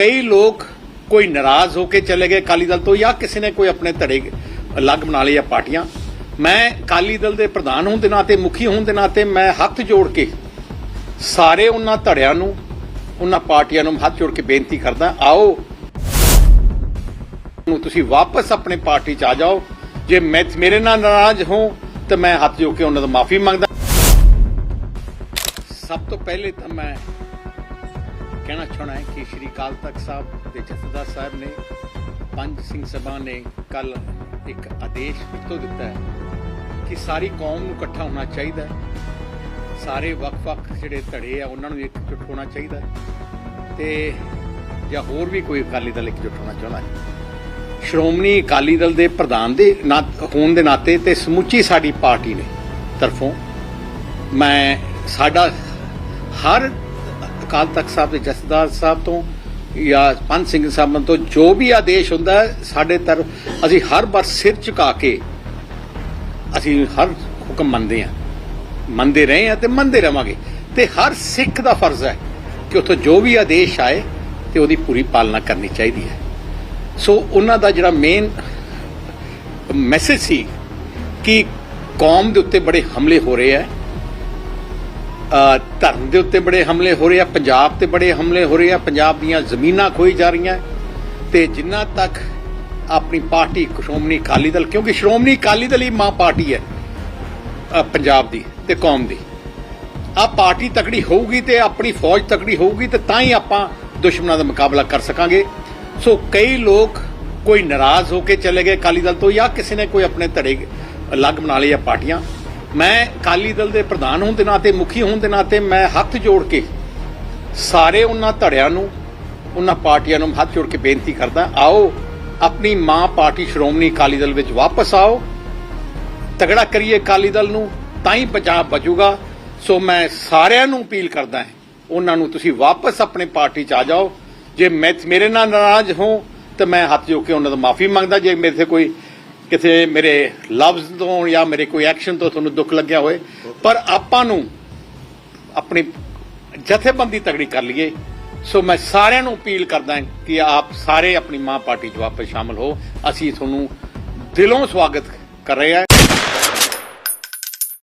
ਕਈ ਲੋਕ ਕੋਈ ਨਾਰਾਜ਼ ਹੋ ਕੇ ਚਲੇ ਗਏ ਅਕਾਲੀ ਦਲ ਤੋਂ ਜਾਂ ਕਿਸੇ ਨੇ ਕੋਈ ਆਪਣੇ ਧੜੇ ਅਲੱਗ ਬਣਾ ਲਏ ਜਾਂ ਪਾਰਟੀਆਂ। ਮੈਂ ਅਕਾਲੀ ਦਲ ਦੇ ਪ੍ਰਧਾਨ ਹੋਣ ਦੇ ਨਾਤੇ, ਮੁਖੀ ਹੋਣ ਦੇ ਨਾਤੇ ਮੈਂ ਹੱਥ ਜੋੜ ਕੇ ਸਾਰੇ ਉਹਨਾਂ ਧੜਿਆਂ ਨੂੰ, ਉਹਨਾਂ ਪਾਰਟੀਆਂ ਨੂੰ ਹੱਥ ਜੋੜ ਕੇ ਬੇਨਤੀ ਕਰਦਾ, ਆਓ, ਨੂੰ ਤੁਸੀਂ ਵਾਪਸ ਆਪਣੀ ਪਾਰਟੀ ਚ ਆ ਜਾਓ। ਜੇ ਮੈਂ ਮੇਰੇ ਨਾਲ ਨਾਰਾਜ਼ ਹੋ, ਤਾਂ ਮੈਂ ਹੱਥ ਜੋੜ ਕੇ ਉਹਨਾਂ ਤੋਂ ਮਾਫੀ ਮੰਗਦਾ। ਸਭ ਤੋਂ ਪਹਿਲੇ ਤਾਂ ਮੈਂ ਕਹਿਣਾ ਚਾਹਣਾ ਹੈ ਕਿ ਸ਼੍ਰੀ ਅਕਾਲ ਤਖਤ ਸਾਹਿਬ ਦੇ ਜਥੇਦਾਰ ਸਾਹਿਬ ਨੇ ਪੰਜ ਸਿੰਘ ਸਭਾ ਨੇ ਕੱਲ ਇੱਕ ਆਦੇਸ਼ ਫਿੱਤੋ ਦਿੱਤਾ ਹੈ ਕਿ ਸਾਰੀ ਕੌਮ ਨੂੰ ਇਕੱਠਾ ਹੋਣਾ ਚਾਹੀਦਾ ਹੈ। ਸਾਰੇ ਵੱਖ-ਵੱਖ ਜਿਹੜੇ ਧੜੇ ਆ, ਉਹਨਾਂ ਨੂੰ ਇਕਜੁੱਟ ਹੋਣਾ ਚਾਹੀਦਾ ਹੈ। ਤੇ ਜਾਂ ਹੋਰ ਵੀ ਕੋਈ ਅਕਾਲੀ ਦਲ ਇਕਜੁੱਟ ਹੋਣਾ ਚਾਹੁੰਦਾ ਹੈ। ਸ਼੍ਰੋਮਣੀ ਅਕਾਲੀ ਦਲ ਦੇ ਪ੍ਰਧਾਨ ਦੇ ਨਾ, ਹੋਣ ਦੇ ਨਾਤੇ ਤੇ ਸਮੁੱਚੀ ਸਾਡੀ ਪਾਰਟੀ ਨੇ ਤਰਫੋਂ ਮੈਂ ਸਾਡਾ ਹਰ ਅਕਾਲ ਤਖਤ ਸਾਹਿਬ ਦੇ ਜਥੇਦਾਰ ਸਾਹਿਬ ਤੋਂ ਜਾਂ ਪੰਜ ਸਿੰਘ ਸਾਹਿਬਾਂ ਤੋਂ, ਜੋ ਵੀ ਆਦੇਸ਼ ਹੁੰਦਾ ਸਾਡੇ ਤਰਫ ਅਸੀਂ ਹਰ ਵਾਰ ਸਿਰ ਝੁਕਾ ਕੇ ਅਸੀਂ ਹਰ ਹੁਕਮ ਮੰਨਦੇ ਹਾਂ। ਮੰਨਦੇ ਰਹੇ ਹਾਂ ਤੇ ਮੰਨਦੇ ਰਵਾਂਗੇ। ਤੇ ਹਰ ਸਿੱਖ ਦਾ ਫਰਜ਼ ਹੈ ਕਿ ਉੱਥੋਂ ਜੋ ਵੀ ਆਦੇਸ਼ ਆਏ ਤੇ ਉਹਦੀ ਪੂਰੀ ਪਾਲਣਾ ਕਰਨੀ ਚਾਹੀਦੀ ਹੈ। ਸੋ ਉਹਨਾਂ ਦਾ ਜਿਹੜਾ ਮੇਨ ਮੈਸੇਜ ਸੀ ਕਿ ਕੌਮ ਦੇ ਉੱਤੇ ਬੜੇ ਹਮਲੇ ਹੋ ਰਹੇ ਆ ਧਰਮ ਦੇ ਉੱਤੇ ਬੜੇ ਹਮਲੇ ਹੋ ਰਹੇ ਆ, ਪੰਜਾਬ ਤੇ ਬੜੇ ਹਮਲੇ ਹੋ ਰਹੇ ਆ, ਪੰਜਾਬ ਦੀਆਂ ਜ਼ਮੀਨਾਂ ਖੋਈ ਜਾ ਰਹੀਆਂ ਤੇ ਜਿੰਨਾ ਤੱਕ ਆਪਣੀ ਪਾਰਟੀ ਸ਼੍ਰੋਮਣੀ ਅਕਾਲੀ ਦਲ, ਕਿਉਂਕਿ ਸ਼੍ਰੋਮਣੀ ਅਕਾਲੀ ਦਲ ਹੀ ਮਾਂ ਪਾਰਟੀ ਹੈ ਪੰਜਾਬ ਦੀ ਤੇ ਕੌਮ ਦੀ। ਆ ਪਾਰਟੀ ਤਕੜੀ ਹੋਊਗੀ ਤੇ ਆਪਣੀ ਫੌਜ ਤਕੜੀ ਹੋਊਗੀ ਤੇ ਤਾਂ ਹੀ ਆਪਾਂ ਦੁਸ਼ਮਣਾਂ ਦਾ ਮੁਕਾਬਲਾ ਕਰ ਸਕਾਂਗੇ। ਸੋ ਕਈ ਲੋਕ ਕੋਈ ਨਾਰਾਜ਼ ਹੋ ਕੇ ਚਲੇ ਗਏ ਅਕਾਲੀ ਦਲ ਤੋਂ ਜਾਂ ਕਿਸੇ ਨੇ ਕੋਈ ਆਪਣੇ ਧੜੇ ਅਲੱਗ ਬਣਾ ਲਏ ਜਾਂ ਪਾਰਟੀਆਂ। ਮੈਂ ਅਕਾਲੀ ਦਲ ਦੇ ਪ੍ਰਧਾਨ ਹੋਣ ਦੇ ਨਾਤੇ, ਮੁਖੀ ਹੋਣ ਦੇ ਨਾਤੇ ਮੈਂ ਹੱਥ ਜੋੜ ਕੇ ਸਾਰੇ ਉਹਨਾਂ ਧੜਿਆਂ ਨੂੰ, ਉਹਨਾਂ ਪਾਰਟੀਆਂ ਨੂੰ ਹੱਥ ਜੋੜ ਕੇ ਬੇਨਤੀ ਕਰਦਾ, ਆਓ ਆਪਣੀ ਮਾਂ ਪਾਰਟੀ ਸ਼੍ਰੋਮਣੀ ਅਕਾਲੀ ਦਲ ਵਿੱਚ ਵਾਪਸ ਆਓ, ਤਗੜਾ ਕਰੀਏ ਅਕਾਲੀ ਦਲ ਨੂੰ, ਤਾਂ ਹੀ ਪੰਜਾਬ ਬਚੂਗਾ। ਸੋ ਮੈਂ ਸਾਰਿਆਂ ਨੂੰ ਅਪੀਲ ਕਰਦਾ ਹਾਂ, ਉਹਨਾਂ ਨੂੰ ਤੁਸੀਂ ਵਾਪਸ ਆਪਣੇ ਪਾਰਟੀ ਚ ਆ ਜਾਓ। ਜੇ ਮੈਂ, ਮੇਰੇ ਨਾਲ ਨਾਰਾਜ਼ ਹੋ ਤਾਂ ਮੈਂ ਹੱਥ ਜੋੜ ਕੇ ਉਹਨਾਂ ਤੋਂ ਮਾਫੀ ਮੰਗਦਾ। ਜੇ ਮੇਰੇ ਤੇ ਕੋਈ ਕਿਤੇ ਮੇਰੇ ਲਫ਼ਜ਼ ਤੋਂ ਜਾਂ ਮੇਰੇ ਕੋਈ ਐਕਸ਼ਨ ਤੋਂ ਤੁਹਾਨੂੰ ਦੁੱਖ ਲੱਗਿਆ ਹੋਏ ਪਰ ਆਪਾਂ ਨੂੰ ਆਪਣੀ ਜਥੇਬੰਦੀ ਤਗੜੀ ਕਰ ਲਈਏ। ਸੋ ਮੈਂ ਸਾਰਿਆਂ ਨੂੰ ਅਪੀਲ ਕਰਦਾ ਕਿ ਆਪ ਸਾਰੇ ਆਪਣੀ ਮਾਂ ਪਾਰਟੀ 'ਚ ਵਾਪਸ ਸ਼ਾਮਲ ਹੋ। ਅਸੀਂ ਤੁਹਾਨੂੰ ਦਿਲੋਂ ਸਵਾਗਤ ਕਰ ਰਹੇ ਹਾਂ।